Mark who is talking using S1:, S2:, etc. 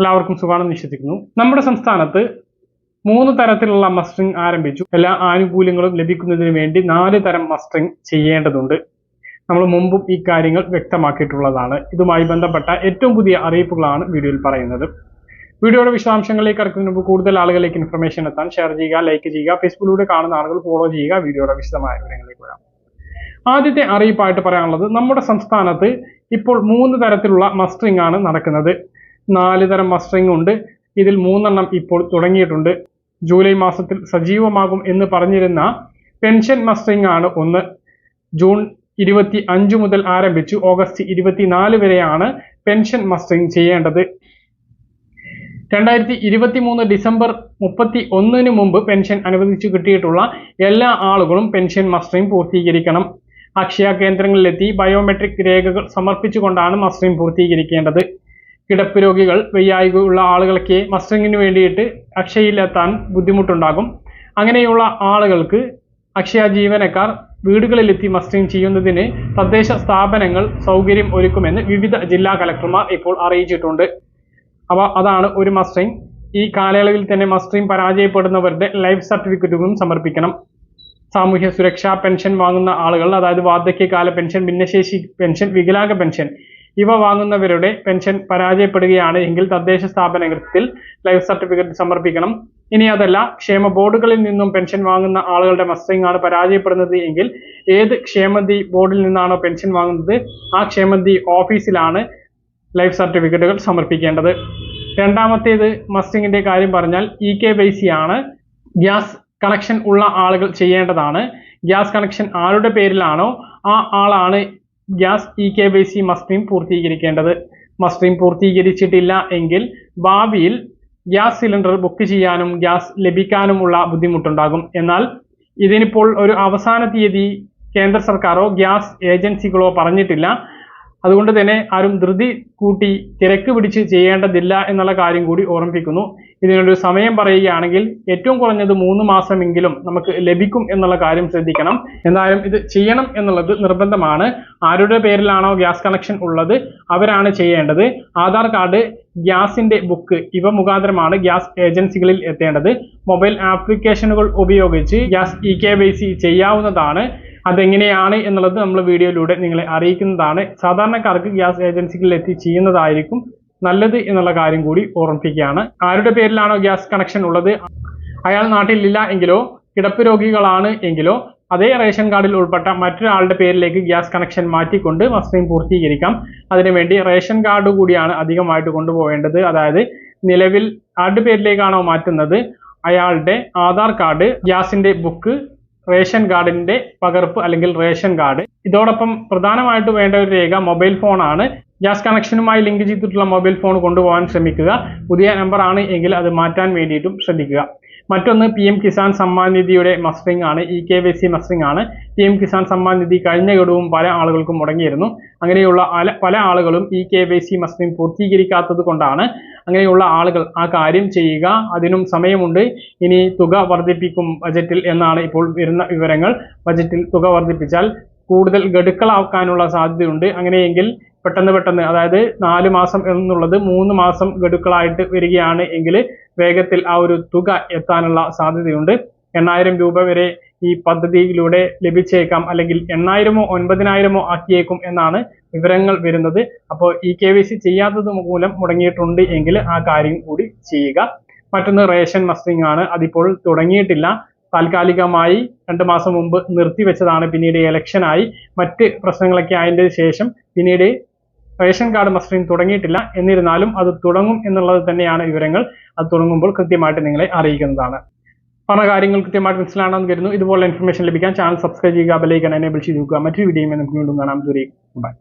S1: എല്ലാവർക്കും സുഖമാണെന്ന് വിശ്വസിക്കുന്നു. നമ്മുടെ സംസ്ഥാനത്ത് മൂന്ന് തരത്തിലുള്ള മസ്റ്ററിംഗ് ആരംഭിച്ചു. എല്ലാ ആനുകൂല്യങ്ങളും ലഭിക്കുന്നതിന് വേണ്ടി നാല് തരം മസ്റ്ററിംഗ് ചെയ്യേണ്ടതുണ്ട്. നമ്മൾ മുമ്പും ഈ കാര്യങ്ങൾ വ്യക്തമാക്കിയിട്ടുള്ളതാണ്. ഇതുമായി ബന്ധപ്പെട്ട ഏറ്റവും പുതിയ അറിയിപ്പുകളാണ് വീഡിയോയിൽ പറയുന്നത്. വീഡിയോയുടെ വിശദാംശങ്ങളിലേക്ക് കടക്കുന്നതിന് മുമ്പ് കൂടുതൽ ആളുകളിലേക്ക് ഇൻഫർമേഷൻ എത്താൻ ഷെയർ ചെയ്യുക ലൈക്ക് ചെയ്യുക ഫേസ്ബുക്കിലൂടെ കാണുന്ന ആളുകൾ ഫോളോ ചെയ്യുക വീഡിയോയുടെ വിശദമായ വിവരങ്ങളിലേക്ക് വരാം. ആദ്യത്തെ അറിയിപ്പായിട്ട് പറയാനുള്ളത് നമ്മുടെ സംസ്ഥാനത്ത് ഇപ്പോൾ മൂന്ന് തരത്തിലുള്ള മസ്റ്ററിംഗ് ആണ് നടക്കുന്നത്. നാല് തരം മസ്റ്ററിംഗ് ഉണ്ട്. ഇതിൽ മൂന്നെണ്ണം ഇപ്പോൾ തുടങ്ങിയിട്ടുണ്ട്. ജൂലൈ മാസത്തിൽ സജീവമാകും എന്ന് പറഞ്ഞിരുന്ന പെൻഷൻ മസ്റ്ററിംഗ് ആണ് ഒന്ന്. ജൂൺ ഇരുപത്തി അഞ്ച് മുതൽ ആരംഭിച്ചു. ഓഗസ്റ്റ് ഇരുപത്തിനാല് വരെയാണ് പെൻഷൻ മസ്റ്ററിംഗ് ചെയ്യേണ്ടത്. രണ്ടായിരത്തി ഇരുപത്തി മൂന്ന് ഡിസംബർ മുപ്പത്തി ഒന്നിന് മുമ്പ് പെൻഷൻ അനുവദിച്ചു കിട്ടിയിട്ടുള്ള എല്ലാ ആളുകളും പെൻഷൻ മസ്റ്ററിംഗ് പൂർത്തീകരിക്കണം. അക്ഷയ കേന്ദ്രങ്ങളിലെത്തി ബയോമെട്രിക് രേഖകൾ സമർപ്പിച്ചുകൊണ്ടാണ് മസ്റ്ററിംഗ് പൂർത്തീകരിക്കേണ്ടത്. കിടപ്പ് രോഗികൾ വയ്യായികയുള്ള ആളുകൾക്ക് മസ്റ്ററിങ്ങിന് വേണ്ടിയിട്ട് അക്ഷയയിലെത്താൻ ബുദ്ധിമുട്ടുണ്ടാകും. അങ്ങനെയുള്ള ആളുകൾക്ക് അക്ഷയ ജീവനക്കാർ വീടുകളിലെത്തി മസ്റ്ററിംഗ് ചെയ്യുന്നതിന് തദ്ദേശ സ്ഥാപനങ്ങൾ സൗകര്യം ഒരുക്കുമെന്ന് വിവിധ ജില്ലാ കലക്ടർമാർ ഇപ്പോൾ അറിയിച്ചിട്ടുണ്ട്. അപ്പോൾ അതാണ് ഒരു മസ്റ്ററിംഗ് ഈ കാലയളവിൽ തന്നെ മസ്റ്ററിംഗ് പരാജയപ്പെടുന്നവരുടെ ലൈഫ് സർട്ടിഫിക്കറ്റുകളും സമർപ്പിക്കണം. സാമൂഹ്യ സുരക്ഷാ പെൻഷൻ വാങ്ങുന്ന ആളുകൾ അതായത് വാർദ്ധക്യകാല പെൻഷൻ ഭിന്നശേഷി പെൻഷൻ വികലാംഗ പെൻഷൻ ഇവ വാങ്ങുന്നവരുടെ പെൻഷൻ പരാജയപ്പെടുകയാണ് എങ്കിൽ തദ്ദേശ സ്ഥാപനത്തിൽ ലൈഫ് സർട്ടിഫിക്കറ്റ് സമർപ്പിക്കണം. ഇനി അതല്ല ക്ഷേമ ബോർഡുകളിൽ നിന്നും പെൻഷൻ വാങ്ങുന്ന ആളുകളുടെ മസ്റ്റിംഗ് ആണ് പരാജയപ്പെടുന്നത് എങ്കിൽ ഏത് ക്ഷേമതി ബോർഡിൽ നിന്നാണോ പെൻഷൻ വാങ്ങുന്നത് ആ ക്ഷേമതി ഓഫീസിലാണ് ലൈഫ് സർട്ടിഫിക്കറ്റുകൾ സമർപ്പിക്കേണ്ടത്. രണ്ടാമത്തേത് മസ്റ്റിങ്ങിന്റെ കാര്യം പറഞ്ഞാൽ ഇ കെ വൈ സി ആണ്. ഗ്യാസ് കണക്ഷൻ ഉള്ള ആളുകൾ ചെയ്യേണ്ടതാണ്. ഗ്യാസ് കണക്ഷൻ ആരുടെ പേരിലാണോ ആ ആളാണ് gas E K B C mustering പൂർത്തീകരിക്കേണ്ടത്. Mustering പൂർത്തീകരിച്ചിട്ടില്ല എങ്കിൽ ഭാവിയിൽ ഗ്യാസ് സിലിണ്ടർ ബുക്ക് ചെയ്യാനും ഗ്യാസ് ലഭിക്കാനുമുള്ള ബുദ്ധിമുട്ടുണ്ടാകും. എന്നാൽ ഇതിനിപ്പോൾ ഒരു അവസാന തീയതി കേന്ദ്ര സർക്കാരോ ഗ്യാസ് ഏജൻസികളോ പറഞ്ഞിട്ടില്ല. അതുകൊണ്ട് തന്നെ ആരും ധൃതി കൂട്ടി തിരക്ക് പിടിച്ച് ചെയ്യേണ്ടതില്ല എന്നുള്ള കാര്യം കൂടി ഓർമ്മിപ്പിക്കുന്നു. ഇതിനൊരു സമയം പറയുകയാണെങ്കിൽ ഏറ്റവും കുറഞ്ഞത് മൂന്ന് മാസമെങ്കിലും നമുക്ക് ലഭിക്കും എന്നുള്ള കാര്യം ശ്രദ്ധിക്കണം. എന്തായാലും ഇത് ചെയ്യണം എന്നുള്ളത് നിർബന്ധമാണ്. ആരുടെ പേരിലാണോ ഗ്യാസ് കണക്ഷൻ ഉള്ളത് അവരാണ് ചെയ്യേണ്ടത്. ആധാർ കാർഡ് ഗ്യാസിന്റെ ബുക്ക് ഇവ മുഖാന്തരമാണ് ഗ്യാസ് ഏജൻസികളിൽ എത്തേണ്ടത്. മൊബൈൽ ആപ്ലിക്കേഷനുകൾ ഉപയോഗിച്ച് ഗ്യാസ് ഇ കെ ചെയ്യാവുന്നതാണ്. അതെങ്ങനെയാണ് എന്നുള്ളത് നമ്മൾ വീഡിയോയിലൂടെ നിങ്ങളെ അറിയിക്കുന്നതാണ്. സാധാരണക്കാർക്ക് ഗ്യാസ് ഏജൻസികളിൽ എത്തി ചെയ്യുന്നതായിരിക്കും നല്ലത് എന്നുള്ള കാര്യം കൂടി ഓർമ്മിപ്പിക്കുകയാണ്. ആരുടെ പേരിലാണോ ഗ്യാസ് കണക്ഷൻ ഉള്ളത്? അയാൾ നാട്ടിലില്ല എങ്കിലോ കിടപ്പ് രോഗികളാണ് എങ്കിലോ അതേ റേഷൻ കാർഡിൽ ഉൾപ്പെട്ട മറ്റൊരാളുടെ പേരിലേക്ക് ഗ്യാസ് കണക്ഷൻ മാറ്റിക്കൊണ്ട് മസ്റ്ററിംഗ് പൂർത്തീകരിക്കാം. അതിനുവേണ്ടി റേഷൻ കാർഡ് കൂടിയാണ് അധികമായിട്ട് കൊണ്ടുപോകേണ്ടത്. അതായത് നിലവിൽ ആരുടെ പേരിലേക്കാണോ മാറ്റുന്നത്? അയാളുടെ ആധാർ കാർഡ് ഗ്യാസിന്റെ ബുക്ക് റേഷൻ കാർഡിന്റെ പകർപ്പ് അല്ലെങ്കിൽ റേഷൻ കാർഡ്. ഇതോടൊപ്പം പ്രധാനമായിട്ട് വേണ്ട ഒരു രേഖ മൊബൈൽ ഫോണാണ് ഗ്യാസ് കണക്ഷനുമായി ലിങ്ക് ചെയ്തിട്ടുള്ള മൊബൈൽ ഫോൺ കൊണ്ടുപോകാൻ ശ്രമിക്കുക. പുതിയ നമ്പർ ആണ് എങ്കിൽ അത് മാറ്റാൻ വേണ്ടിയിട്ടും ശ്രദ്ധിക്കുക. മറ്റൊന്ന് പി എം കിസാൻ സമ്മാൻ നിധിയുടെ മസ്റ്ററിംഗ് ആണ് E K Y C mustering ആണ്. പി എം കിസാൻ സമ്മാൻ നിധി കഴിഞ്ഞ ഗഡുവും പല ആളുകൾക്കും മുടങ്ങിയിരുന്നു. അങ്ങനെയുള്ള പല ആളുകളും E K Y C mustering പൂർത്തീകരിക്കാത്തത് കൊണ്ടാണ് അങ്ങനെയുള്ള ആളുകൾ ആ കാര്യം ചെയ്യുക. അതിനും സമയമുണ്ട്. ഇനി തുക വർദ്ധിപ്പിക്കും ബജറ്റിൽ എന്നാണ് ഇപ്പോൾ വരുന്ന വിവരങ്ങൾ. ബജറ്റിൽ തുക വർദ്ധിപ്പിച്ചാൽ കൂടുതൽ ഗഡുക്കളാക്കാനുള്ള സാധ്യതയുണ്ട്. അങ്ങനെയെങ്കിൽ പെട്ടെന്ന് പെട്ടെന്ന് അതായത് നാല് മാസം എന്നുള്ളത് മൂന്ന് മാസം ഗഡുക്കളായിട്ട് വരികയാണ് എങ്കിൽ വേഗത്തിൽ ആ ഒരു തുക എത്താനുള്ള സാധ്യതയുണ്ട്. എണ്ണായിരം രൂപ വരെ ഈ പദ്ധതിയിലൂടെ ലഭിച്ചേക്കാം. അല്ലെങ്കിൽ എണ്ണായിരമോ ഒൻപതിനായിരമോ ആക്കിയേക്കും എന്നാണ് വിവരങ്ങൾ വരുന്നത്. അപ്പോൾ ഇ കെ വി സി ചെയ്യാത്തത് മൂലം മുടങ്ങിയിട്ടുണ്ട് എങ്കിൽ ആ കാര്യം കൂടി ചെയ്യുക. മറ്റൊന്ന് റേഷൻ മസ്റ്റിംഗ് ആണ്. അതിപ്പോൾ തുടങ്ങിയിട്ടില്ല. താൽക്കാലികമായി രണ്ട് മാസം മുമ്പ് നിർത്തിവെച്ചതാണ് പിന്നീട് ഇലക്ഷനായി മറ്റ് പ്രശ്നങ്ങളൊക്കെ ആയതിന് ശേഷം പിന്നീട് റേഷൻ കാർഡ് മസ്റ്ററിംഗ് തുടങ്ങിയിട്ടില്ല. എന്നിരുന്നാലും അത് തുടങ്ങും എന്നുള്ളത് തന്നെയാണ് വിവരങ്ങൾ. അത് തുടങ്ങുമ്പോൾ കൃത്യമായിട്ട് നിങ്ങളെ അറിയിക്കുന്നതാണ്. പറഞ്ഞ കാര്യങ്ങൾ കൃത്യമായിട്ട് മനസ്സിലാണെന്ന് കരുതുന്നു. ഇതുപോലെ ഇൻഫർമേഷൻ ലഭിക്കാൻ ചാനൽ സബ്സ്ക്രൈബ് ചെയ്യുക ബെലൈക്കൺ എനേബിൾ ചെയ്ത് നോക്കുക മറ്റൊരു വീഡിയോയും നമുക്ക് വീണ്ടും കാണാം. ദൂരേക്ക് ബൈ